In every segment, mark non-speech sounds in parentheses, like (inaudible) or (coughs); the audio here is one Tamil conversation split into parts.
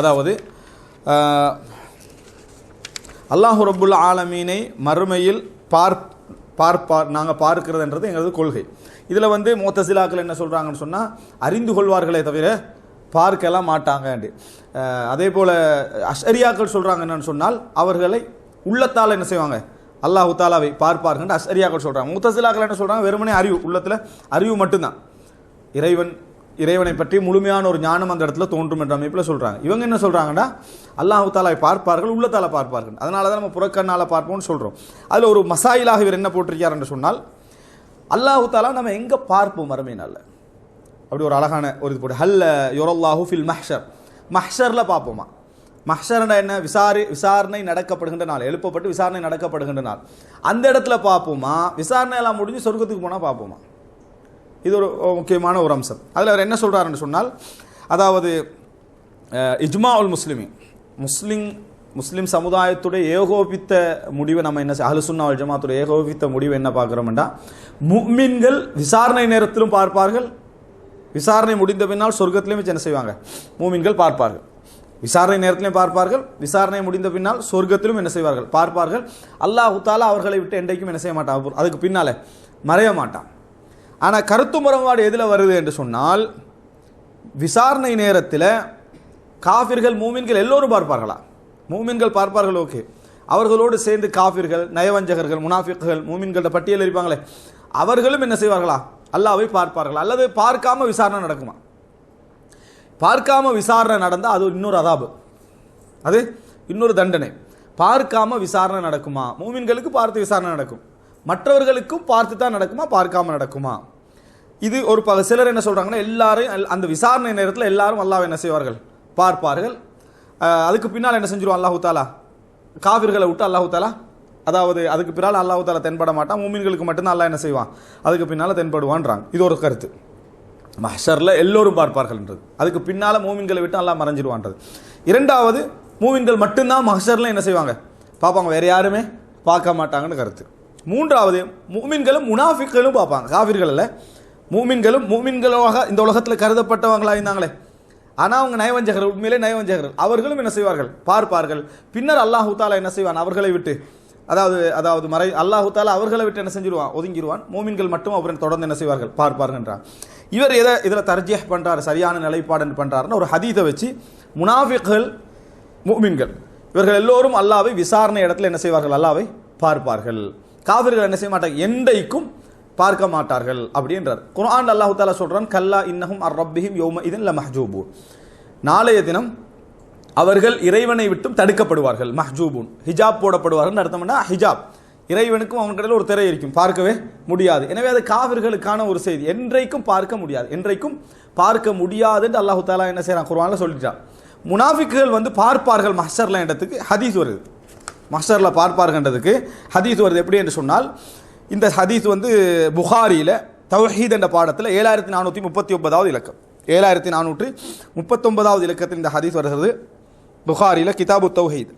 அதாவது அல்லாஹு ரபுல் ஆலமீனை மறுமையில் பார் பார்ப்பார் நாங்கள் பார்க்கிறதுன்றது எங்களது கொள்கை. இதில் வந்து மூத்தசிலாக்கள் என்ன சொல்கிறாங்கன்னு சொன்னால் அறிந்து கொள்வார்களே தவிர பார்க்கலாம் மாட்டாங்கண்டு அதே போல் அஷ்அரியாக்கள் சொல்கிறாங்க என்னன்னு சொன்னால் அவர்களை உள்ளத்தால் என்ன செய்வாங்க? அல்லாஹு தாலாவை பார்ப்பார்கள் அஷ்அரியாக்கள் சொல்கிறாங்க மூத்தசிலாக்கள் என்ன சொல்கிறாங்க வெறுமனே அறிவு உள்ளத்தில் அறிவு மட்டும்தான். இறைவன் இறைவனை பற்றி முழுமையான ஒரு ஞானம் அந்த இடத்துல தோன்றும் என்ற அமைப்பில் சொல்கிறாங்க இவங்க என்ன சொல்கிறாங்கன்னா அல்லாஹு தாலாவை பார்ப்பார்கள் உள்ளத்தால பார்ப்பார்கள். அதனால தான் நம்ம புறக்கண்ணால் பார்ப்போம்னு சொல்கிறோம் அதில் ஒரு மசாயிலாக இவர் என்ன போட்டிருக்கார் என்று சொன்னால் அல்லாஹு தாலா நம்ம எங்கே பார்ப்போம் மறுமை நாளில்? அப்படி ஒரு அழகான ஒரு இது போட்டு ஹல்ல யொரல்லாஹு ஃபில் மஹ்ஷர். மஹ்ஷரில் பார்ப்போமா? மஹ்ஷர்னா என்ன? விசாரி விசாரணை நடக்கப்படுகின்ற நாள் எழுப்பப்பட்டு விசாரணை நடக்கப்படுகின்ற நாள். அந்த இடத்துல பார்ப்போமா? விசாரணை எல்லாம் முடிஞ்சு சொர்க்கத்துக்கு போனால் பார்ப்போமா? இது ஒரு முக்கியமான ஒரு அம்சம். அதில் அவர் என்ன சொல்கிறாருன்னு சொன்னால் அதாவது இஜ்மா உல் முஸ்லிமின் முஸ்லிம் முஸ்லீம் சமுதாயத்துடைய ஏகோபித்த முடிவை நம்ம என்ன அஹலுசுன்னா வல் ஜமாத்துடைய ஏகோபித்த முடிவை என்ன பார்க்குறோம்டா முக்மின்கள் விசாரணை நேரத்திலும் பார்ப்பார்கள். விசாரணை முடிந்த பின்னால் சொர்க்கத்திலையும் வச்சு என்ன செய்வாங்க? மூமின்கள் பார்ப்பார்கள். விசாரணை நேரத்திலையும் பார்ப்பார்கள். விசாரணை முடிந்த பின்னால் சொர்க்கத்திலும் என்ன செய்வார்கள்? பார்ப்பார்கள். அல்லாஹ் தாலா அவர்களை விட்டு என்றைக்கும் என்ன செய்ய மாட்டான்? அதுக்கு பின்னால் மறைய மாட்டான். ஆனால் கருத்து முரண்பாடு எதில் வருது என்று சொன்னால் விசாரணை நேரத்தில் காஃபிர்கள் மூமின்கள் எல்லோரும் பார்ப்பார்களா? மூமின்கள் பார்ப்பார்கள் ஓகே. அவர்களோடு சேர்ந்து காஃபிர்கள் நயவஞ்சகர்கள் முனாஃபிக்குகள் மூமின்களோட பட்டியல் இருப்பாங்களே அவர்களும் என்ன செய்வார்களா? அல்லாவை பார்ப்பார்கள். அல்லது பார்க்காம விசாரணை நடக்குமா? பார்க்காம விசாரணை நடந்தால் அது இன்னொரு அதாபு. அது இன்னொரு தண்டனை. பார்க்காம விசாரணை நடக்குமா? மூமின்களுக்கு பார்த்து விசாரணை நடக்கும். மற்றவர்களுக்கும் பார்த்து தான் நடக்குமா? பார்க்காம நடக்குமா? இது ஒரு பல சிலர் என்ன சொல்கிறாங்கன்னா எல்லாரும் அந்த விசாரணை நேரத்தில் எல்லாரும் அல்லாஹ் என்ன செய்வார்கள்? பார்ப்பார்கள். அதுக்கு பின்னால் என்ன செஞ்சிருவான் அல்லாஹு தாலா காவிர்களை விட்டு அல்லாஹு தாலா அதாவது அதுக்கு பின்னால் அல்லாஹு தாலா தென்பட மாட்டான் மூமின்களுக்கு மட்டும்தான் அல்லாஹ் என்ன செய்வான்? அதுக்கு பின்னால் தென்படுவான்றாங்க இது ஒரு கருத்து. மஹ்ஷரில் எல்லோரும் பார்ப்பார்கள்ன்றது அதுக்கு பின்னால் மூமின்களை விட்டு அல்லாஹ் மறைஞ்சிருவான்றது. இரண்டாவது மூமின்கள் மட்டும்தான் மஹ்ஷரில் என்ன செய்வாங்க? பார்ப்பாங்க வேறு யாருமே பார்க்க மாட்டாங்கன்னு கருத்து. மூன்றாவது மூமின்களும் முனாஃபிக்களும் பார்ப்பாங்க காவிர்கள் மூமின்களும் மூமின்களாக இந்த உலகத்தில் கருதப்பட்டவங்களாக இருந்தாங்களே. ஆனால் அவங்க நயவஞ்சகர்கள் உண்மையிலே நயவஞ்சகர்கள். அவர்களும் என்ன செய்வார்கள்? பார்ப்பார்கள். பின்னர் அல்லாஹு தாலா என்ன செய்வான்? அவர்களை விட்டு அதாவது அதாவது மறை அல்லாஹு தாலா அவர்களை விட்டு என்ன செஞ்சிருவான்? ஒதுங்கிடுவான் மூமின்கள் மட்டும் அவரை தொடர்ந்து என்ன செய்வார்கள்? பார்ப்பார்கள்ன்றான் இவர் எதை இதில் தர்ஜியாக பண்றாரு சரியான நிலைப்பாடு பண்ணுறாருன்னு ஒரு ஹதீதை வச்சு முனாஃபிக்கள் மூமின்கள் இவர்கள் எல்லோரும் அல்லாவை விசாரணை இடத்துல என்ன செய்வார்கள்? அல்லாவை பார்ப்பார்கள். காவிர்கள் என்ன செய்ய மாட்டாங்க? எண்டைக்கும் பார்க்க மாட்டார்கள் அப்படின்றார். குரான் அல்லாஹு தாலா சொல்கிறான் கல்லா இன்னஹும் அர் ரப்பிஹிம் யோம இதன் ல மஹ்ஜூபூன். நாளைய தினம் அவர்கள் இறைவனை விட்டும் தடுக்கப்படுவார்கள் மஹ்ஜூபூன். ஹிஜாப் போடப்படுவார்கள் அர்த்தம்னா ஹிஜாப். இறைவனுக்கும் அவன் கடையில் ஒரு திரை இருக்கும் பார்க்கவே முடியாது. எனவே அது காவிர்களுக்கான ஒரு செய்தி. என்றைக்கும் பார்க்க முடியாது. என்றைக்கும் பார்க்க முடியாதுன்னு அல்லாஹு தாலா என்ன செய்கிறான் குர்வானில் சொல்லிட்டான். முனாஃபிக்குகள் வந்து பார்ப்பார்கள் மஹ்ஷர்ல இடத்துக்கு ஹதீஸ் வருது. மஹ்ஷர்ல பார்ப்பார்கள்ன்றதுக்கு ஹதீஸ் வருது. எப்படி என்று சொன்னால் இந்த ஹதீஸ் வந்து புகாரியில் தௌஹீத் என்ற பாடத்தில் ஏழாயிரத்தி நானூற்றி முப்பத்தி ஒன்பதாவது இலக்கம். ஏழாயிரத்தி நானூற்றி முப்பத்தொன்பதாவது இலக்கத்தில் இந்த ஹதீஸ் வருகிறது. புகாரியில் கிதாபு தௌஹீத்.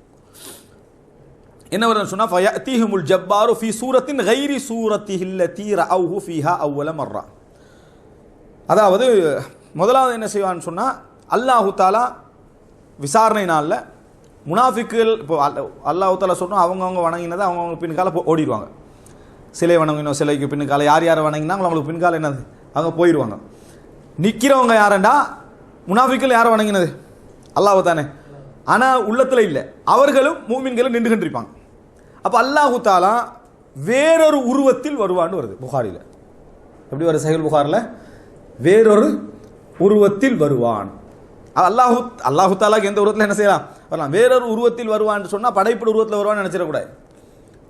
என்ன வருதுன்னு சொன்னால் ஃபயத்தீஹுமுல் ஜப்பாரு ஃபி சூரத்தின் கைரி சூரத்திஹில்ல தீர அவுஹு ஃபீஹா அவ்வல மர்ரா. அதாவது முதலாவது என்ன செய்வான்னு சொன்னால் அல்லாஹு தாலா விசாரணை நாளில் முனாஃபிக்குகள் இப்போ அல்ல- அல்லாஹு தாலா சொல்றோம் அவங்கவுங்க வணங்கினதை அவங்கவுங்க பின்கால ஓடிடுவாங்க. சிலை வணங்கினோம் சிலைக்கு பின்கால யார் யார் வணங்கினாங்களோ அவங்களுக்கு பின்கால என்னது? அவங்க போயிடுவாங்க. நிற்கிறவங்க யாரண்டா? முனாஃபிக்கள் யாரை வணங்கினது? அல்லாஹ் தானே. ஆனால் உள்ளத்தில் இல்லை. அவர்களும் மூமின்களும் நின்று கண்டிருப்பாங்க அப்போ அல்லாஹு தாலா வேறொரு உருவத்தில் வருவான்னு வருது புகாரில். எப்படி வருது? சஹீல் புகாரில்? வேறொரு உருவத்தில் வருவான். அல்லாஹு அல்லாஹு தாலாக்கு எந்த உருவத்தில் என்ன செய்யலாம்? வரலாம். வேறொரு உருவத்தில் வருவான்னு சொன்னால் படைப்பு உருவத்தில் வருவான்னு நினச்சிடக்கூடாது.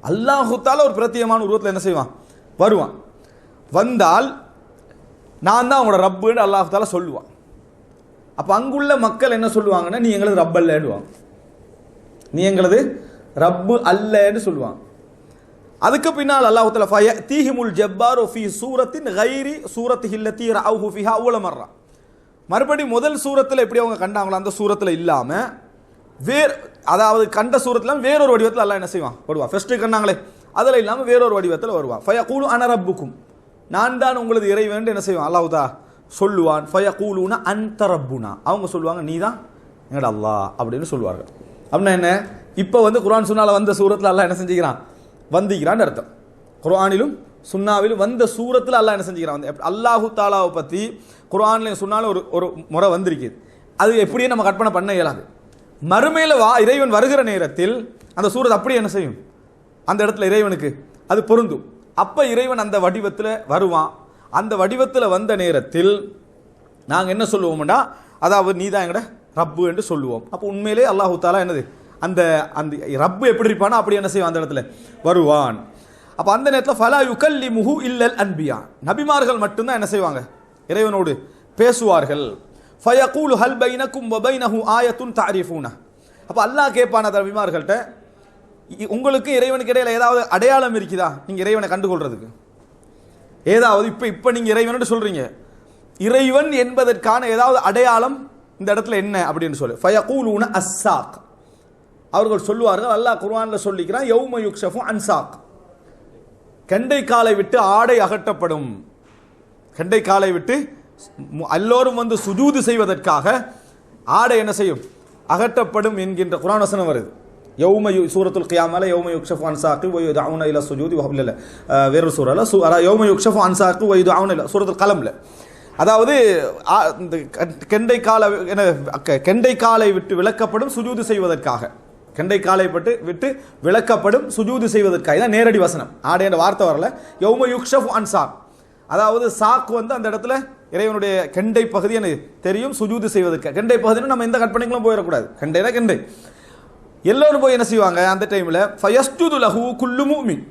அல்லாஹுத்தால் ஒரு பிரத்தியமான உருவத்தில் என்ன செய்வான்? வருவான். வந்தால் நான் தான் அவங்களோட ரப்புன்னு அல்லாஹு சொல்லுவான். அப்போ அங்குள்ள மக்கள் என்ன சொல்லுவாங்கன்னா நீ எங்களது ரப் அல்லேடுவாங்க நீ எங்களது ரப்பு அல்லன்னு சொல்லுவாங்க. அதுக்கு பின்னால் அல்லாஹுத்தால ஃபய தீஹிமுல் ஜப்பார் ஃபி சூரத்தின் கைரி சூரத் ஹில்லத்தி ரஅஹு ஃபிஹா அவ்வள மர்றான் மறுபடி முதல் சூரத்தில் எப்படி அவங்க கண்டாங்களோ அந்த சூரத்தில் இல்லாமல் வேர் அதாவது கண்ட சூரத்தில் வேறொரு வடிவத்தில் அல்லா என்ன செய்வான்? வருவான். ஃபர்ஸ்ட் கண்ணாங்களே. அதில் இல்லாமல் வேறொரு வடிவத்தில் வருவான். ஃபய கூலு அனரப்புக்கும் நான் தான் உங்களது இறைவன் என்ன செய்வான்? அல்லாவுதா சொல்லுவான் ஃபய கூலுனா அந்தரப்புனா அவங்க சொல்லுவாங்க நீ தான் எங்கட அல்லா அப்படின்னு சொல்லுவார்கள். அப்படின்னா என்ன? இப்போ வந்து குரான் சுன்னால வந்த சூரத்தில் அல்லா என்ன செஞ்சுக்கிறான்? வந்திக்கிறான்னு அர்த்தம். குர்ஆனிலும் சுன்னாவிலும் வந்த சூரத்தில் அல்லா என்ன செஞ்சுக்கிறான்? வந்து அல்லாஹு தாலாவை பற்றி குரான்லையும் சுன்னாலும் ஒரு ஒரு முறை வந்திருக்குது அது எப்படியும் நம்ம கற்பனை பண்ண இயலாது. மறுமையில் வா இறைவன் வருகிற நேரத்தில் அந்த சூரத் அப்படி என்ன செய்யும்? அந்த இடத்துல இறைவனுக்கு அது பொருந்தும். அப்போ இறைவன் அந்த வடிவத்தில் வருவான். அந்த வடிவத்தில் வந்த நேரத்தில் நாங்கள் என்ன சொல்லுவோம்னா அதாவது நீ தான் எங்கட ரப்பு என்று சொல்லுவோம். அப்போ உண்மையிலே அல்லாஹு தாலா என்னது? அந்த அந்த ரப்பு எப்படி இருப்பானோ அப்படி என்ன செய்வான் அந்த இடத்துல? வருவான். அப்போ அந்த நேரத்தில் ஃபலா யுகல்லி முஹு இல்லல் அன்பியா. நபிமார்கள் மட்டும்தான் என்ன செய்வாங்க? இறைவனோடு பேசுவார்கள். ஃபயகூலு ஹல் பைனக்கும் வபைனஹு ஆயத்துன் தாரிஃபூனா அப்போ அல்லாஹ் கேட்பான அந்த இ- உங்களுக்கு இறைவனுக்கு இடையில் ஏதாவது அடையாளம் இருக்குதா? நீங்கள் இறைவனை கண்டுகொள்றதுக்கு. ஏதாவது இப்போ இப்போ நீங்கள் இறைவன் சொல்கிறீங்க இறைவன் என்பதற்கான ஏதாவது அடையாளம் இந்த இடத்துல என்ன அப்படின்னு சொல்லு. ஃபயகூலூன அஸ்ஸாக். அவர்கள் சொல்லுவார்கள் அல்லாஹ் குர்ஆன்ல சொல்லிக்கிறான் யௌம யுக்ஷஃபு அன்சாக். கெண்டை காலை விட்டு ஆடை அகற்றப்படும். கெண்டை காலை விட்டு எல்லோரும் வந்து சுஜூது செய்வதற்காக ஆடை என்ன செய்யும்? அகற்றப்படும் என்கின்ற குரான் வசனம் வருது. யௌம யு சூரத்துல் கியாமல யௌம யுக்ஷஃபு அன்சாக்கு வயு தவுன இல்ல சுஜூதி வஹ் இல்ல அஹ், வேறொரு சூறால சு அதான் யௌம யுக்ஷஃபு அன்சாக்கு வயு தவுன இல சூரத்துல் கலம்ல. அதாவது இந்த கெண்டை காலை என்ன க- கெண்டை காலை விட்டு விளக்கப்படும் சுஜூது செய்வதற்காக. கெண்டை காலை பட்டு விட்டு விளக்கப்படும் சுஜூது செய்வதற்காக. தான் நேரடி வசனம். ஆடை என்ற வார்த்தை வரல. யௌம யுக்ஷஃபு அன்சாக் அதாவது சாக்கு வந்து அந்த இடத்துல இறைவனுடைய கெண்டை பகுதி எனக்கு தெரியும் சுஜூது செய்வதற்கு. கெண்டை பகுதின்னு நம்ம எந்த கற்பனைகளும் போயிடக்கூடாது. கெண்டைனா கெண்டை. எல்லோரும் போய் என்ன செய்வாங்க? அந்த டைமில் ஃபயஸ்ஜுது லஹு குல்லு மூமின்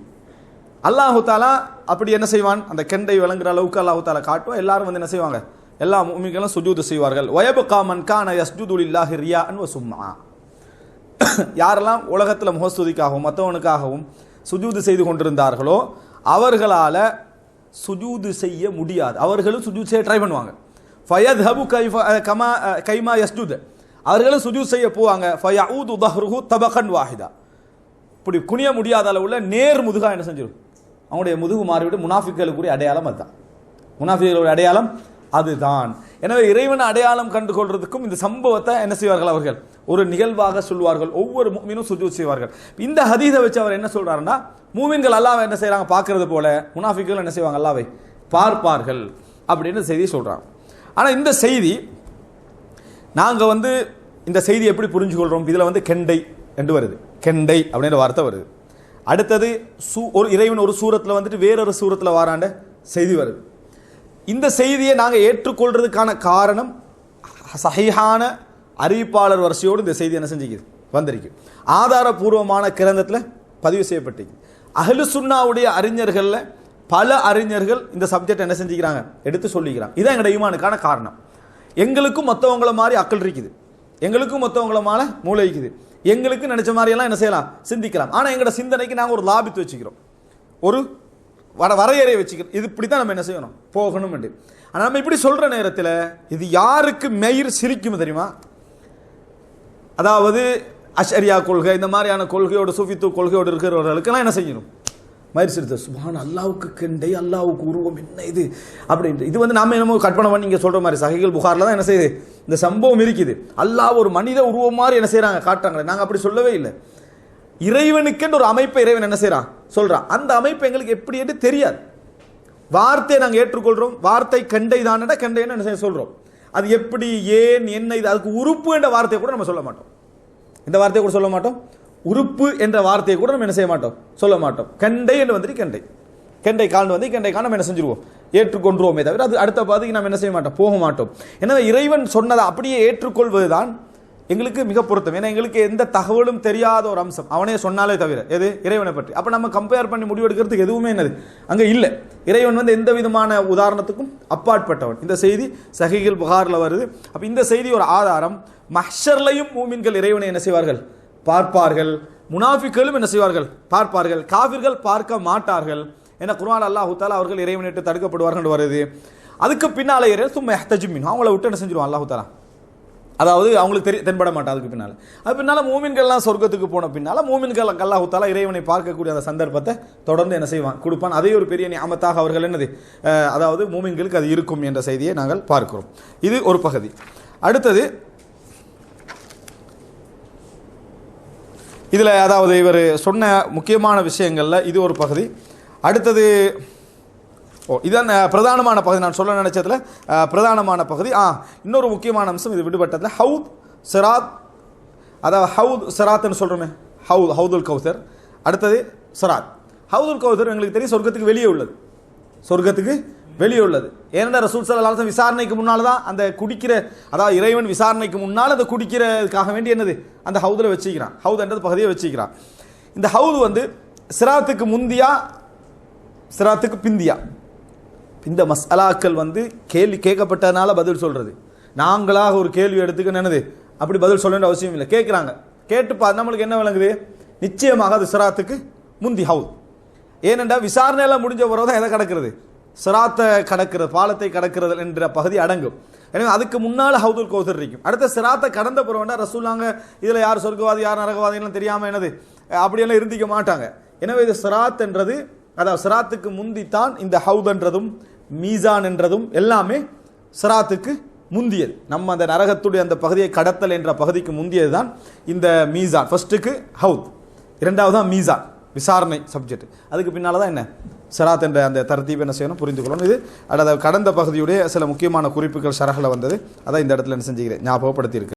அல்லாஹு தாலா அப்படி என்ன செய்வான்? அந்த கெண்டை விளங்குற அளவுக்கு அல்லாஹு தாலா காட்டும் எல்லாரும் வந்து என்ன செய்வாங்க? எல்லா மூமிகளும் சுஜூது செய்வார்கள். ஒயபு காமன் கான யஸ்ஜுது லில்லாஹி ரியாஅன் சும்மா. (coughs) யாரெல்லாம் உலகத்தில் முகஸ்துதிக்காகவும் மற்றவனுக்காகவும் சுஜூது செய்து கொண்டிருந்தார்களோ அவர்களால் சுஜூது செய்ய முடியாது. அவர்களும் சுஜூத் செய்ய ட்ரை பண்ணுவாங்க. ஃபயத் ஹபு கைஃபா கமா கைமா யஸ்ஜுத். அவர்களும் சுஜூத் செய்ய போவாங்க. ஃபயா ஊத் உதஹ்ருஹு தபகன் வாஹிதா. இப்படி குனிய முடியாத அளவுல நேர் முதுகா என்ன செஞ்சிடும் அவனுடைய முதுகு மாறிவிட்டு முனாஃபிக்களுக்குரிய அடையாளம் அதுதான். முனாஃபிக்களுடைய அடையாளம் அதுதான். எனவே இறைவன் அடையாளம் கண்டு கொள்றதுக்கும் இந்த சம்பவத்தை என்ன செய்வார்கள் அவர்கள்? ஒரு நிகழ்வாக சொல்வார்கள். ஒவ்வொரு மூமினும் சுஜூத் செய்வார்கள். இந்த ஹதீதை வச்சு அவர் என்ன சொல்றாருன்னா மூமின்கள் அல்லாவை என்ன செய்கிறாங்க பார்க்கறது போல முனாஃபிக்கள் என்ன செய்வாங்க? அல்லாவை பார்ப்பார்கள். அப்படின்னு செய்தி சொல்றாங்க. ஆனால் இந்த செய்தி நாங்கள் வந்து இந்த செய்தி எப்படி புரிஞ்சுக்கொள்கிறோம் இதில் வந்து கெண்டை என்று வருது. கெண்டை அப்படின்ற வார்த்தை வருது. அடுத்தது சூ ஒரு இறைவன் ஒரு சூரத்தில் வந்துட்டு வேறொரு சூரத்தில் வாராண்ட செய்தி வருது. இந்த செய்தியை நாங்கள் ஏற்றுக்கொள்றதுக்கான காரணம் சஹீஹான அறிவிப்பாளர் வரிசையோடு இந்த செய்தி என்ன செஞ்சுக்குது? வந்திருக்கு. ஆதாரபூர்வமான கிரந்தத்தில் பதிவு செய்யப்பட்டிருக்கு. அகலு சுன்னாவுடைய அறிஞர்களில் பல அறிஞர்கள் இந்த சப்ஜெக்ட் என்ன செஞ்சுக்கிறாங்க? எடுத்து சொல்லிக்கிறாங்க. இதான் எங்களோட ஈமானுக்கான காரணம். எங்களுக்கும் மற்றவங்கள மாதிரி அக்கல் இருக்குது. எங்களுக்கும் மற்றவங்கள மாதிரி மூளை இருக்குது. எங்களுக்கு நினைச்ச மாதிரியெல்லாம் என்ன செய்யலாம்? சிந்திக்கலாம். ஆனால் எங்களோட சிந்தனைக்கு நாங்கள் ஒரு லாபித்து வச்சுக்கிறோம். ஒரு வர வரையறையை வச்சுக்கிறோம் இது இப்படி தான் நம்ம என்ன செய்யணும்? போகணும் ஆனால் நம்ம இப்படி சொல்கிற நேரத்தில் இது யாருக்கு மெயிர் சிரிக்கும் தெரியுமா? அதாவது அஷரியா கொள்கை இந்த மாதிரியான கொள்கையோட சுஃபித்து கொள்கையோடு இருக்கிறவர்களுக்கெல்லாம் என்ன செய்யணும்? மயிர் சிரித்த சுபான் அல்லாவுக்கு கெண்டை அல்லாவுக்கு உருவம் என்ன இது? அப்படின்ட்டு. இது வந்து நாம என்னமோ கற்பனை பண்ணி இங்கே சொல்கிற மாதிரி சகைகள் புகாரில் தான் என்ன செய்யுது? இந்த சம்பவம் இருக்குது. அல்லாஹ் ஒரு மனித உருவம் மாதிரி என்ன செய்கிறாங்க காட்டுறாங்களே. நாங்கள் அப்படி சொல்லவே இல்லை. இறைவனுக்கென்று ஒரு அமைப்பை இறைவன் என்ன செய்கிறான் சொல்கிறான் அந்த அமைப்பு எங்களுக்கு எப்படி என்று தெரியாது. வார்த்தையை நாங்கள் ஏற்றுக்கொள்கிறோம் வார்த்தை கண்டை தானடா கெண்டைன்னு என்ன செய்ய சொல்கிறோம் அது எப்படி ஏன் என்ன இது அதுக்கு உறுப்பு என்ற வார்த்தையை கூட நம்ம சொல்ல மாட்டோம். இந்த வார்த்தையை கூட சொல்ல மாட்டோம்? உறுப்பு என்ற வார்த்தையை கூட நம்ம என்ன செய்ய மாட்டோம்? சொல்ல மாட்டோம். கண்டை என்று வந்துட்டு கெண்டை. கெண்டை கால்னு வந்து கெண்டை காண நம்ம என்ன செஞ்சிருவோம்? ஏற்றுக்கொண்டுருவோமே தவிர அது அடுத்த பாதைக்கு நம்ம என்ன செய்ய மாட்டோம்? போக மாட்டோம். எனவே இறைவன் சொன்னதை அப்படியே ஏற்றுக்கொள்வது தான் எங்களுக்கு மிக பொருத்தம். ஏன்னா எங்களுக்கு எந்த தகவலும் தெரியாத ஒரு அம்சம். அவனே சொன்னாலே தவிர எது? இறைவனை பற்றி. அப்போ நம்ம கம்பேர் பண்ணி முடிவெடுக்கிறதுக்கு எதுவுமே என்னது? அங்கே இல்லை. இறைவன் வந்து எந்த விதமான உதாரணத்துக்கும் அப்பாற்பட்டவன். இந்த செய்தி சகிகள் புகாரில் வருது. அப்போ இந்த செய்தி ஒரு ஆதாரம். மஹர்லையும் மூமின்கள் இறைவனை என்ன செய்வார்கள்? பார்ப்பார்கள். முனாஃபிக்களும் என்ன செய்வார்கள்? பார்ப்பார்கள். காவிர்கள் பார்க்க மாட்டார்கள். என குர்ஆன் அல்லாஹு தாலா அவர்கள் இறைவனிட்டு தடுக்கப்படுவார்கள் வருது. அதுக்கு பின்னால் இறை சும்மா எஹ்தஜிமின் அவங்கள விட்டு என்ன செஞ்சிருவான்? அல்லாஹு தாலா அதாவது அவங்களுக்கு தெரிய தென்பட மாட்டா அதுக்கு பின்னால். அது பின்னால் மூமின்கள்லாம் சொர்க்கத்துக்கு போன பின்னால் மூமின்கள் அல்லாஹுத்தாலா இறைவனை பார்க்கக்கூடிய அந்த சந்தர்ப்பத்தை தொடர்ந்து என்ன செய்வான்? கொடுப்பான். அதே ஒரு பெரிய ஞாபகத்தாக அவர்கள் என்னது? அதாவது மூமின்களுக்கு அது இருக்கும் என்ற செய்தியை நாங்கள் பார்க்கிறோம். இது ஒரு பகுதி. அடுத்தது இதில் அதாவது இவர் சொன்ன முக்கியமான விஷயங்களில் இது ஒரு பகுதி. அடுத்தது ஓ இதான் பிரதானமான பகுதி. நான் சொல்ல நினச்சதில் பிரதானமான பகுதி. ஆ இன்னொரு முக்கியமான அம்சம் இது விடுபட்டதில். ஹவுத் சிராத் அதாவது ஹவுத் சிராத்னு சொல்கிறோமே ஹவுத் ஹவுதுல் கௌசர் அடுத்தது சிராத். ஹவுதுல் கௌசர் எங்களுக்கு தெரியும் சொர்க்கத்துக்கு வெளியே உள்ளது. சொர்க்கத்துக்கு வெளியே உள்ளது. ஏன்னா ரசூல் சல்லாஹ் விசாரணைக்கு முன்னால் தான் அந்த குடிக்கிற அதாவது இறைவன் விசாரணைக்கு முன்னால் அந்த குடிக்கிறதுக்காக வேண்டி என்னது? அந்த ஹவுதில் வச்சுக்கிறான். ஹவுதுன்றது பகுதியை வச்சுக்கிறான். இந்த ஹவுது வந்து சிராத்துக்கு முந்தியா சிராத்துக்கு பிந்தியா? இந்த மசாலாக்கள் வந்து கேள்வி கேட்கப்பட்டதுனால பதில் சொல்கிறது நாங்களாக ஒரு கேள்வி எடுத்துக்க என்னது? அப்படி பதில் சொல்ல வேண்டிய அவசியம் இல்லை. கேட்குறாங்க. கேட்டு நம்மளுக்கு என்ன விளங்குது? நிச்சயமாக அது சிராத்துக்கு முந்தி ஹவுத் ஏனென்றால் விசாரணையெல்லாம் முடிஞ்ச பிறகு தான் எதை கடக்கிறது? சிராத்தை கடக்கிறது பாலத்தை கடக்கிறது என்ற பகுதி அடங்கும். எனவே அதுக்கு முன்னால் ஹவுதுல் கௌசர் இருக்கும். அடுத்த சிராத்தை கடந்த பிறகுண்டா ரசூலாங்க இதில் யார் சொர்க்கவாதி யார் நரகவாதிலாம் தெரியாமல் என்னது? அப்படியெல்லாம் இருந்திக்க மாட்டாங்க. எனவே இது சிராத் என்றது அதாவது சிராத்துக்கு முந்தித்தான் இந்த ஹவுதன்றதும் மீசான் என்றதும் எல்லாமே சிராத்துக்கு முந்தியது. நம்ம அந்த நரகத்துடைய அந்த பகுதியை கடத்தல் என்ற பகுதிக்கு முந்தியது தான் இந்த மீசான். ஃபர்ஸ்ட்டுக்கு ஹவுத். இரண்டாவது தான் மீசான். விசாரணை சப்ஜெக்ட் அதுக்கு பின்னால் தான் என்ன? சராத் என்ற அந்த தரத்தீப் என்ன செய்யணும்? புரிந்து கொள்ளணும். இது அல்லது கடந்த பகுதியுடைய சில முக்கியமான குறிப்புகள் சரகில் வந்தது. அதான் இந்த இடத்துல என்ன செஞ்சுக்கிறேன்? ஞாபகப்படுத்தியிருக்கு.